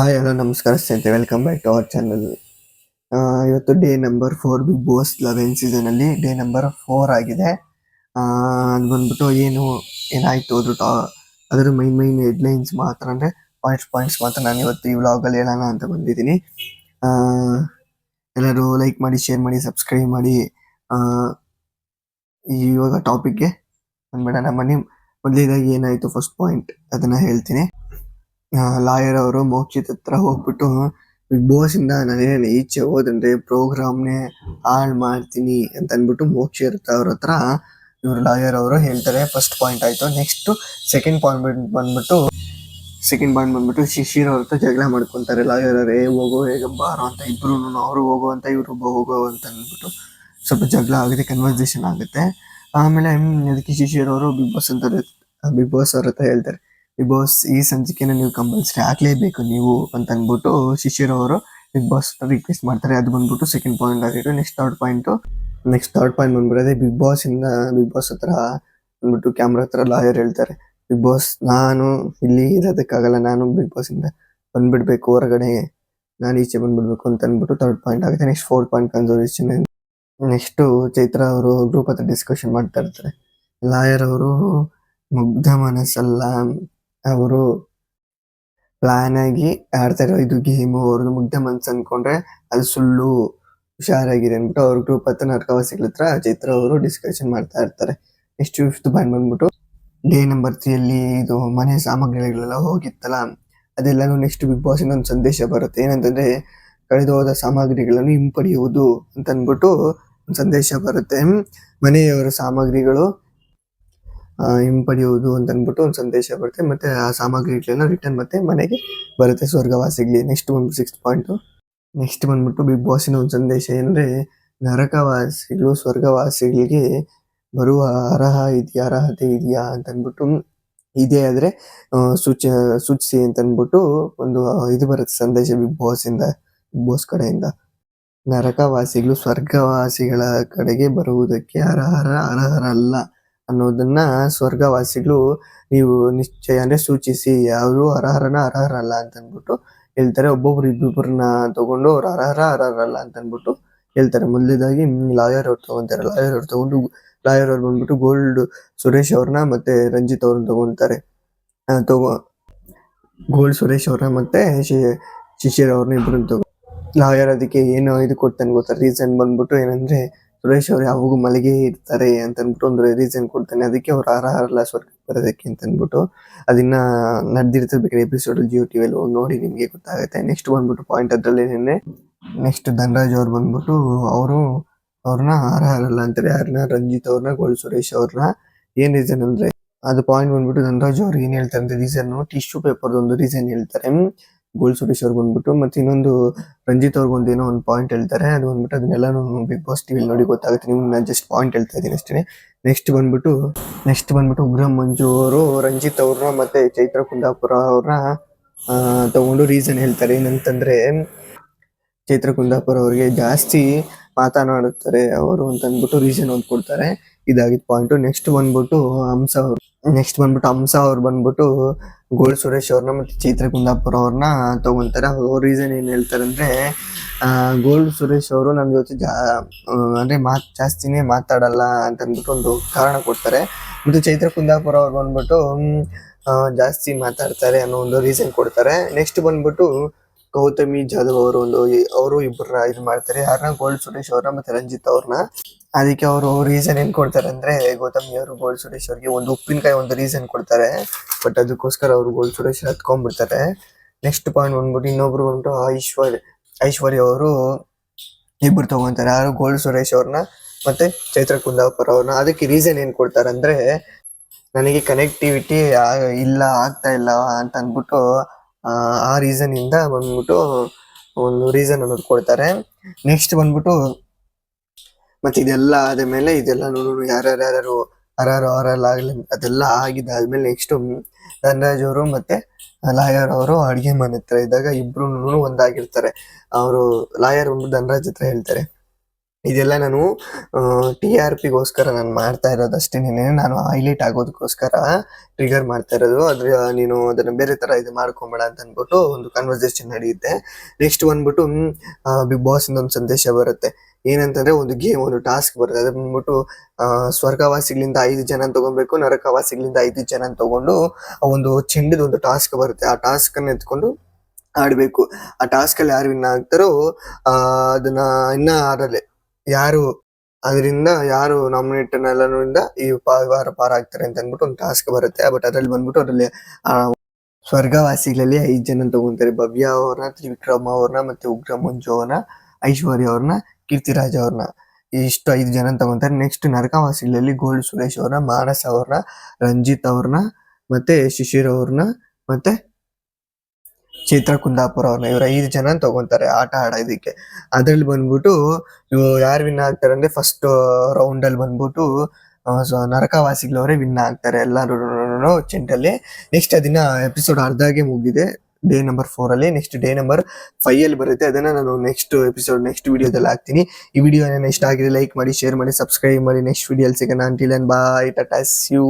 Hi, hello, ನಮಸ್ಕಾರ ಸ್ನೇಹಿತರೆ. Welcome back to our channel ಇವತ್ತು day number four big boss eleven season ಅಲ್ಲಿ day number four ಆಗಿದೆ. ಅದು ಬಂದ್ಬಿಟ್ಟು ಏನು, ಏನಾಯ್ತು ಅದ್ರ ಟಾ- ಅದ್ರ ಮೈನ್ ಮೈನ್ ಹೆಡ್ಲೈನ್ಸ್ ಮಾತ್ರ ಅಂದ್ರೆ ಪಾಯಿಂಟ್ಸ್ ಪಾಯಿಂಟ್ಸ್ ಮಾತ್ರ ನಾನು ಇವತ್ತು ಈ ವ್ಲಾಗ್ ಅಲ್ಲಿ ಹೇಳೋಣ ಅಂತ ಬಂದಿದ್ದೀನಿ. ಎಲ್ಲರೂ ಲೈಕ್ ಮಾಡಿ ಶೇರ್ ಮಾಡಿ ಸಬ್ಸ್ಕ್ರೈಬ್ ಮಾಡಿ. ಇವಾಗ ಟಾಪಿಕ್ಗೆ ಬಂದ್ಬಿಡೋಣ. ಮನೆ ಮೊದಲಿದಾಗಿ ಏನಾಯ್ತು ಫಸ್ಟ್ ಪಾಯಿಂಟ್ ಅದನ್ನ ಹೇಳ್ತೀನಿ. ಲಾಯರ್ ಅವರು ಮೋಕ್ಷಿತ್ ಹತ್ರ ಹೋಗ್ಬಿಟ್ಟು ಬಿಗ್ ಬಾಸ್ ಇಂದ ನಾನೇನು ಈಚೆ ಪ್ರೋಗ್ರಾಮ್ ಪ್ರೋಗ್ರಾಮ್ನೇ ಹಾಳ್ ಮಾಡ್ತೀನಿ ಅಂತ ಅಂದ್ಬಿಟ್ಟು ಮೋಕ್ಷಿತ್ ಅವ್ರ ಹತ್ರ ಇವರು ಲಾಯರ್ ಅವರು ಹೇಳ್ತಾರೆ. ಫಸ್ಟ್ ಪಾಯಿಂಟ್ ಆಯ್ತು. ನೆಕ್ಸ್ಟ್ ಸೆಕೆಂಡ್ ಪಾಯಿಂಟ್ ಬಂದ್ಬಿಟ್ಟು, ಸೆಕೆಂಡ್ ಪಾಯಿಂಟ್ ಬಂದ್ಬಿಟ್ಟು ಶಿಶಿರ್ ಅವ್ರ ಹತ್ರ ಜಗಳ ಮಾಡ್ಕೊಂತಾರೆ. ಲಾಯರ್ ಅವರೇ ಹೋಗೋ, ಹೇಗ ಬಾರೋ ಅಂತ ಇಬ್ರು ಅವ್ರು ಹೋಗೋ ಅಂತ, ಇವ್ರು ಹೋಗೋ ಅಂತ ಅಂದ್ಬಿಟ್ಟು ಸ್ವಲ್ಪ ಜಗಳ ಆಗುತ್ತೆ ಕನ್ವರ್ಸೇಷನ್ ಆಗುತ್ತೆ. ಆಮೇಲೆ ಅದಕ್ಕೆ ಶಿಶಿರ್ ಅವರು ಬಿಗ್ ಬಾಸ್ ಅಂತ ಬಿಗ್ ಬಾಸ್ ಅವ್ರ ಹತ್ರ ಹೇಳ್ತಾರೆ. ಬಿಗ್ ಬಾಸ್ ಈ ಸಂಚಿಕೆನ ನೀವು ಕಂಪಲ್ಸರಿ ಹಾಕ್ಲೇಬೇಕು. ನೀವು ಅಂತ ಅಂದ್ಬಿಟ್ಟು ಶಿಶಿರ್ ಅವರು ಬಿಗ್ ಬಾಸ್ ರಿಕ್ವೆಸ್ಟ್ ಮಾಡ್ತಾರೆ. ಅದು ಬಂದ್ಬಿಟ್ಟು ಸೆಕೆಂಡ್ ಪಾಯಿಂಟ್ ಆಗಿತ್ತು next third point next third point ಬಂದ್ಬಿಡೋದೇ big boss ಇಂದ ಬಿಗ್ ಬಾಸ್ ಹತ್ರ ಅಂದ್ಬಿಟ್ಟು ಕ್ಯಾಮ್ರಾ ಹತ್ರ ಲಾಯರ್ ಹೇಳ್ತಾರೆ. ಬಿಗ್ ಬಾಸ್ ನಾನು ಇಲ್ಲಿ ಇರೋದಕ್ಕಾಗಲ್ಲ. ನಾನು ಬಿಗ್ ಬಾಸ್ ಇಂದ ಬಂದ್ಬಿಡ್ಬೇಕು. ಹೊರಗಡೆ ನಾನು ಈಚೆ ಬಂದ್ಬಿಡ್ಬೇಕು ಅಂತ ಅಂದ್ಬಿಟ್ಟು ಥರ್ಡ್ ಪಾಯಿಂಟ್ ಆಗುತ್ತೆ. Next fourth point conservation next Chaitra ಅವರು ಗ್ರೂಪ್ ಹತ್ರ ಡಿಸ್ಕಷನ್ ಮಾಡ್ತಾ ಇರ್ತಾರೆ. ಲಾಯರ್ ಅವರು ಮುಗ್ಧ ಮನಸ್ಸಲ್ಲ. ಅವರು ಪ್ಲಾನ್ ಆಗಿ ಆಡ್ತಾ ಇರೋ ಇದು ಗೇಮು ಅವ್ರದ್ದು ಮುಗ್ಧ ಮನ್ಸು ಅನ್ಕೊಂಡ್ರೆ ಅದು ಸುಳ್ಳು, ಹುಷಾರಾಗಿದೆ ಅಂದ್ಬಿಟ್ಟು ಅವ್ರ ಗ್ರೂಪ್ ಹತ್ರ ನರ್ಕವಾಸಿಗಳ ಹತ್ರ ಚೈತ್ರ ಅವರು ಡಿಸ್ಕಷನ್ ಮಾಡ್ತಾ ಇರ್ತಾರೆ. ನೆಕ್ಸ್ಟ್ ಫಿಫ್ತ್ ಬ್ಯಾಂಡ್ ಬಂದ್ಬಿಟ್ಟು ಡೇ ನಂಬರ್ ತ್ರೀ ಅಲ್ಲಿ ಇದು ಮನೆ ಸಾಮಗ್ರಿಗಳೆಲ್ಲ ಹೋಗಿತ್ತಲ್ಲ, ಅದೆಲ್ಲಾನು ನೆಕ್ಸ್ಟ್ ಬಿಗ್ ಬಾಸ್ ಇಂದ ಒಂದು ಸಂದೇಶ ಬರುತ್ತೆ. ಏನಂತಂದ್ರೆ ಕಳೆದು ಹೋದ ಸಾಮಗ್ರಿಗಳನ್ನು ಹಿಂಪಡೆಯುವುದು ಅಂತ ಅಂದ್ಬಿಟ್ಟು ಒಂದು ಸಂದೇಶ ಬರುತ್ತೆ. ಮನೆಯವರ ಸಾಮಗ್ರಿಗಳು ಹಿಂಪಡೆಯುವುದು ಅಂತ ಅಂದ್ಬಿಟ್ಟು ಒಂದು ಸಂದೇಶ ಬರುತ್ತೆ. ಮತ್ತೆ ಆ ಸಾಮಗ್ರಿಗಳನ್ನ ರಿಟರ್ನ್ ಮತ್ತೆ ಮನೆಗೆ ಬರುತ್ತೆ ಸ್ವರ್ಗವಾಸಿಗಳಿಗೆ. ನೆಕ್ಸ್ಟ್ ಒಂದು ಸಿಕ್ಸ್ ಪಾಯಿಂಟ್ ನೆಕ್ಸ್ಟ್ ಬಂದ್ಬಿಟ್ಟು ಬಿಗ್ ಬಾಸಿನ ಒಂದು ಸಂದೇಶ ಏನಂದ್ರೆ, ನರಕವಾಸಿಗಳು ಸ್ವರ್ಗವಾಸಿಗಳಿಗೆ ಬರುವ ಅರ್ಹ ಇದೆಯಾ, ಅರ್ಹತೆ ಇದೆಯಾ ಅಂತಂದ್ಬಿಟ್ಟು ಇದೆ ಆದ್ರೆ ಸೂಚ, ಸೂಚಿಸಿ ಅಂತಂದ್ಬಿಟ್ಟು ಒಂದು ಇದು ಬರುತ್ತೆ ಸಂದೇಶ ಬಿಗ್ ಬಾಸ್ ಇಂದ ಬಿಗ್ ಬಾಸ್ ಕಡೆಯಿಂದ. ನರಕವಾಸಿಗಳು ಸ್ವರ್ಗವಾಸಿಗಳ ಕಡೆಗೆ ಬರುವುದಕ್ಕೆ ಅರ್ಹರ, ಅರ್ಹರಲ್ಲ. ಅನ್ನೋದನ್ನ ಸ್ವರ್ಗವಾಸಿಗಳು ನೀವು ನಿಶ್ಚಯ ಅಂದ್ರೆ ಸೂಚಿಸಿ ಯಾರು ಅರ್ಹರನ ಅರ್ಹರಲ್ಲ ಅಂತ ಅಂದ್ಬಿಟ್ಟು ಹೇಳ್ತಾರೆ. ಒಬ್ಬೊಬ್ರು ಇಬ್ಬಿಬ್ಬರನ್ನ ತಗೊಂಡು ಅವ್ರು ಅರಹರ ಅರ್ಹರಲ್ಲ ಅಂತ ಅಂದ್ಬಿಟ್ಟು ಹೇಳ್ತಾರೆ. ಮೊದಲೇದಾಗಿ ಲಾಯರ್ ಅವ್ರು ತಗೊಂತಾರೆ. ಲಾಯರ್ ಅವ್ರು ತಗೊಂಡು ಲಾಯರ್ ಅವ್ರು ಬಂದ್ಬಿಟ್ಟು ಗೋಲ್ಡ್ ಸುರೇಶ್ ಅವ್ರನ್ನ ಮತ್ತೆ ರಂಜಿತ್ ಅವ್ರನ್ನ ತಗೊಂತಾರೆ. ತಗೋ ಗೋಲ್ಡ್ ಸುರೇಶ್ ಅವ್ರನ್ನ ಮತ್ತೆ ಶಿಶಿರ್ ಅವ್ರನ್ನ ಇಬ್ಬರನ್ನ ತಗೋ. ಲಾಯರ್ ಅದಕ್ಕೆ ಏನು ಇದು ಕೊಡ್ತಾನೆ ಗೊತ್ತಾ? ರೀಸನ್ ಬಂದ್ಬಿಟ್ಟು ಏನಂದ್ರೆ ಸುರೇಶ್ ಅವ್ರು ಯಾವಾಗೂ ಮಲಗೆ ಇರ್ತಾರೆ ಅಂತ ಅಂದ್ಬಿಟ್ಟು ಒಂದು ರೀಸನ್ ಕೊಡ್ತಾನೆ. ಅದಕ್ಕೆ ಅವ್ರು ಅರ್ಹರಲ್ಲ ಸ್ವರ್ಗ ಬರೋದಕ್ಕೆ ಅಂತ ಅಂದ್ಬಿಟ್ಟು ಅದನ್ನ ನಡೆದಿರ್ತಿರ್ಬೇಕಾದ್ರೆ ಎಪಿಸೋಡ್ ಜಿಯೋ ಟಿವಿ ಅಲ್ಲಿ ನೋಡಿ ನಿಮ್ಗೆ ಗೊತ್ತಾಗುತ್ತೆ. ನೆಕ್ಸ್ಟ್ ಬಂದ್ಬಿಟ್ಟು ಪಾಯಿಂಟ್ ಅದ್ರಲ್ಲಿ ನಿನ್ನೆ ನೆಕ್ಸ್ಟ್ ಧನರಾಜ್ ಅವ್ರು ಬಂದ್ಬಿಟ್ಟು ಅವರು, ಅವ್ರನ್ನ ಅರ್ಹರಲ್ಲ ಅಂತಾರೆ. ಯಾರನ್ನ ರಂಜಿತ್ ಅವ್ರನ್ನ ಗೋಲ್ ಸುರೇಶ್ ಅವ್ರನ್ನ. ಏನ್ ರೀಸನ್ ಅಂದ್ರೆ ಅದು ಪಾಯಿಂಟ್ ಬಂದ್ಬಿಟ್ಟು ಧನರಾಜ್ ಅವ್ರು ಏನ್ ಹೇಳ್ತಾರೆ ಅಂದ್ರೆ ರೀಸನ್ ಟಿಶ್ಯೂ ಪೇಪರ್ ಒಂದು ರೀಸನ್ ಹೇಳ್ತಾರೆ. ಗೋಲ್ಡ್ ಸುರೇಶ್ ಅವ್ರಿಗೆ ಬಂದ್ಬಿಟ್ಟು ಮತ್ತೆ ಇನ್ನೊಂದು ರಂಜಿತ್ ಅವ್ರಿಗೆ ಏನೋ ಒಂದು ಪಾಯಿಂಟ್ ಹೇಳ್ತಾರೆ. ಅದು ಬಂದ್ಬಿಟ್ಟು ಅದನ್ನೆಲ್ಲ ಬಿಗ್ ಬಾಸ್ ಟಿವಿ ನೋಡಿ ಗೊತ್ತಾಗುತ್ತೆ. ನಿಮ್ಗೆ ನಾನು ಜಸ್ಟ್ ಪಾಯಿಂಟ್ ಹೇಳ್ತಾ ಇದ್ದೀನಿ ಅಷ್ಟೇ ನೆಕ್ಸ್ಟ್ ಬಂದ್ಬಿಟ್ಟು ನೆಕ್ಸ್ಟ್ ಬಂದ್ಬಿಟ್ಟು ಉಗ್ರ ಮಂಜು ಅವರು, ರಂಜಿತ್ ಅವ್ರನ್ನ ಮತ್ತೆ ಚೈತ್ರ ಕುಂದಾಪುರ ಅವ್ರನ್ನ ತಗೊಂಡು ರೀಸನ್ ಹೇಳ್ತಾರೆ. ಏನಂತಂದ್ರೆ, ಚೈತ್ರ ಕುಂದಾಪುರ ಅವರಿಗೆ ಜಾಸ್ತಿ ಮಾತನಾಡುತ್ತಾರೆ ಅವರು ಅಂತ ಅಂದ್ಬಿಟ್ಟು ರೀಸನ್ ಒಂದು ಕೊಡ್ತಾರೆ ಇದಾಗಿದ್ ಪಾಯಿಂಟ್ ನೆಕ್ಸ್ಟ್ ಬಂದ್ಬಿಟ್ಟು ಹಂಸ ಅವರು ನೆಕ್ಸ್ಟ್ ಬಂದ್ಬಿಟ್ಟು ಹಂಸ ಅವ್ರು ಬಂದ್ಬಿಟ್ಟು ಗೋಲ್ಡ್ ಸುರೇಶ್ ಅವ್ರನ್ನ ಮತ್ತೆ ಚೈತ್ರ ಕುಂದಾಪುರ ಅವ್ರನ್ನ ತಗೊಂತಾರೆ. ಅವ್ರ ರೀಸನ್ ಏನ್ ಹೇಳ್ತಾರೆ ಅಂದ್ರೆ ಗೋಲ್ಡ್ ಸುರೇಶ್ ಅವರು ನಮ್ಮ ಜೊತೆ ಅಂದ್ರೆ ಮಾತ್, ಜಾಸ್ತಿನೇ ಮಾತಾಡಲ್ಲ ಅಂತ ಅಂದ್ಬಿಟ್ಟು ಒಂದು ಕಾರಣ ಕೊಡ್ತಾರೆ. ಮತ್ತೆ ಚೈತ್ರ ಕುಂದಾಪುರ ಅವ್ರು ಬಂದ್ಬಿಟ್ಟು ಜಾಸ್ತಿ ಮಾತಾಡ್ತಾರೆ ಅನ್ನೋ ಒಂದು ರೀಸನ್ ಕೊಡ್ತಾರೆ. ನೆಕ್ಸ್ಟ್ ಬಂದ್ಬಿಟ್ಟು ಗೌತಮಿ ಜಾಧವ್ ಅವರು ಒಂದು ಅವರು ಇಬ್ಬರ ಇದು ಮಾಡ್ತಾರೆ. ಯಾರನ್ನ ಗೋಲ್ಡ್ ಸುರೇಶ್ ಅವ್ರನ್ನ ಮತ್ತೆ ರಂಜಿತ್ ಅವ್ರನ್ನ. ಅದಕ್ಕೆ ಅವರು ರೀಸನ್ ಏನ್ ಕೊಡ್ತಾರೆ ಅಂದ್ರೆ ಗೌತಮಿ ಅವರು ಗೋಲ್ ಸುರೇಶ್ ಅವ್ರಿಗೆ ಒಂದು ಉಪ್ಪಿನಕಾಯಿ ಒಂದು ರೀಸನ್ ಕೊಡ್ತಾರೆ. ಬಟ್ ಅದಕ್ಕೋಸ್ಕರ ಅವರು ಗೋಲ್ ಸುರೇಶ್ ಹತ್ಕೊಂಡ್ಬಿಡ್ತಾರೆ. ನೆಕ್ಸ್ಟ್ ಪಾಯಿಂಟ್ ಬಂದ್ಬಿಟ್ಟು ಇನ್ನೊಬ್ರು ಬಂದ್ಬಿಟ್ಟು ಐಶ್ವರ್ಯ ಐಶ್ವರ್ಯ ಅವರು ಇಬ್ರು ತಗೊಂತಾರೆ. ಯಾರು? ಗೋಲ್ ಸುರೇಶ್ ಅವ್ರನ್ನ ಮತ್ತೆ ಚೈತ್ರ ಕುಂದಾಪುರ ಅವ್ರನ್ನ. ಅದಕ್ಕೆ ರೀಸನ್ ಏನ್ ಕೊಡ್ತಾರೆ ಅಂದ್ರೆ ನನಗೆ ಕನೆಕ್ಟಿವಿಟಿ ಇಲ್ಲ ಆಗ್ತಾ ಇಲ್ಲ ಅಂತ ಅಂದ್ಬಿಟ್ಟು ಆ, ರೀಸನ್ ಇಂದ ಬಂದ್ಬಿಟ್ಟು ಒಂದು ರೀಸನ್ ಅನ್ನೋದು ಕೊಡ್ತಾರೆ. ನೆಕ್ಸ್ಟ್ ಬಂದ್ಬಿಟ್ಟು ಮತ್ತೆ ಇದೆಲ್ಲ ಆದ ಮೇಲೆ ಇದೆಲ್ಲ ನೋಡೋರು ಯಾರ್ಯಾರು ಯಾರು ಯಾರು ಅವರೆಲ್ಲ ಆಗಲಿ ಅದೆಲ್ಲ ಆಗಿದ್ದಾದ್ಮೇಲೆ ನೆಕ್ಸ್ಟ್ ಧನರಾಜ್ ಅವರು ಮತ್ತೆ ಲಾಯರ್ ಅವರು ಅಡುಗೆ ಮನೆ ಹತ್ರ ಇದ್ದಾಗ ಇಬ್ರು ಒಂದಾಗಿರ್ತಾರೆ. ಅವರು ಲಾಯರ್ ಒಂದು ಧನರಾಜ್ ಹತ್ರ ಹೇಳ್ತಾರೆ. ಇದೆಲ್ಲ ನಾನು ಟಿ ಆರ್ ಪಿಗೋಸ್ಕರ ನಾನು ಮಾಡ್ತಾ ಇರೋದು ಅಷ್ಟೇನೆ ನಾನು ಹೈಲೈಟ್ ಆಗೋದಕ್ಕೋಸ್ಕರ ಟ್ರಿಗರ್ ಮಾಡ್ತಾ ಇರೋದು. ಅದ್ರ, ನೀನು ಅದನ್ನ ಬೇರೆ ತರ ಇದು ಮಾಡ್ಕೊಂಬೇಡ ಅಂತ ಅನ್ಬಿಟ್ಟು ಒಂದು ಕನ್ವರ್ಸೇಷನ್ ನಡೆಯುತ್ತೆ. ನೆಕ್ಸ್ಟ್ ಬಂದ್ಬಿಟ್ಟು ಬಿಗ್ ಬಾಸ್ ಇಂದ ಒಂದು ಸಂದೇಶ ಬರುತ್ತೆ. ಏನಂತಂದ್ರೆ ಒಂದು ಗೇಮ್ ಒಂದು ಟಾಸ್ಕ್ ಬರುತ್ತೆ ಅದ್ರ ಬಂದ್ಬಿಟ್ಟು ಸ್ವರ್ಗವಾಸಿಗಳಿಂದ ಐದು ಜನ ತಗೊಬೇಕು ನರಕವಾಸಿಗಳಿಂದ ಐದು ಜನ ತಗೊಂಡು ಒಂದು ಚೆಂಡದ ಒಂದು ಟಾಸ್ಕ್ ಬರುತ್ತೆ. ಆ ಟಾಸ್ಕ್ ಅನ್ನ ಎತ್ಕೊಂಡು ಆಡ್ಬೇಕು. ಆ ಟಾಸ್ಕ್ ಅಲ್ಲಿ ಯಾರು ವಿನ್ ಆಗ್ತಾರೋ ಅದನ್ನ ಇನ್ನ ಆಡಲೆ ಯಾರು ಅದರಿಂದ, ಯಾರು ನಾಮಿನೇಟ್ ಎಲ್ಲರಿಂದ ಈ ವಾರ ಪಾರ ಆಗ್ತಾರೆ ಅಂತ ಅಂದ್ಬಿಟ್ಟು ಒಂದು ಟಾಸ್ಕ್ ಬರುತ್ತೆ. ಬಟ್ ಅದ್ರಲ್ಲಿ ಬಂದ್ಬಿಟ್ಟು ಅದರಲ್ಲಿ ಸ್ವರ್ಗವಾಸಿಗಳಲ್ಲಿ ಐದು ಜನ ತಗೊಂತಾರೆ. ಭವ್ಯ ಅವ್ರನ್ನ, ತ್ರಿವಿಕ್ರಮ ಅವ್ರನ್ನ, ಮತ್ತೆ ಉಗ್ರ ಮಂಜು ಅವ್ರನ್ನ, ಐಶ್ವರ್ಯ ಅವ್ರನ್ನ. ಕೀರ್ತಿರಾಜ್ ಅವ್ರನ್ನ ಇಷ್ಟು ಐದು ಜನ ತಗೊಂತಾರೆ. ನೆಕ್ಸ್ಟ್ ನರಕವಾಸಿಗಳಲ್ಲಿ ಗೋಲ್ಡ್ ಸುರೇಶ್ ಅವ್ರನ್ನ ಮಾನಸ್ ಅವ್ರನ್ನ ರಂಜಿತ್ ಅವ್ರನ್ನ ಮತ್ತೆ ಶಿಶಿರ್ ಅವ್ರನ್ನ ಮತ್ತೆ ಚೈತ್ರ ಕುಂದಾಪುರ ಅವ್ರನ್ನ ಇವ್ರ ಐದು ಜನ ತಗೊಂತಾರೆ ಆಟ ಆಡೋದಕ್ಕೆ. ಅದ್ರಲ್ಲಿ ಬಂದ್ಬಿಟ್ಟು ಇವ್ ಯಾರು ವಿನ್ ಆಗ್ತಾರೆ ಅಂದ್ರೆ ಫಸ್ಟ್ ರೌಂಡ್ ಅಲ್ಲಿ ಬಂದ್ಬಿಟ್ಟು ನರಕವಾಸಿಗಳವರೇ ವಿನ್ ಆಗ್ತಾರೆ ಎಲ್ಲರೂ ಚೆಂಡಲ್ಲಿ ನೆಕ್ಸ್ಟ್ ಅದಿನ ಎಪಿಸೋಡ್ ಅರ್ಧಾಗೆ ಮುಗಿದೆ ಡೇ ನಂಬರ್ ಫೋರ್ ಅಲ್ಲಿ ನೆಕ್ಸ್ಟ್ ಡೇ ನಂಬರ್ ಫೈವ್ ಅಲ್ಲಿ ಬರುತ್ತೆ. ಅದನ್ನ ನಾನು ನೆಕ್ಸ್ಟ್ ಎಪಿಸೋಡ್ ನೆಕ್ಸ್ಟ್ ವಿಡಿಯೋದಲ್ಲಿ ಹಾಕ್ತೀನಿ. ಈ ವಿಡಿಯೋ ಇಷ್ಟ ಆಗಿದೆ ಲೈಕ್ ಮಾಡಿ ಶೇರ್ ಮಾಡಿ ಸಬ್ಸ್ಕ್ರೈಬ್ ಮಾಡಿ. ನೆಕ್ಸ್ಟ್ ವಿಡಿಯೋಲಿ ಸಿಗೋಣ. Until bye Tata you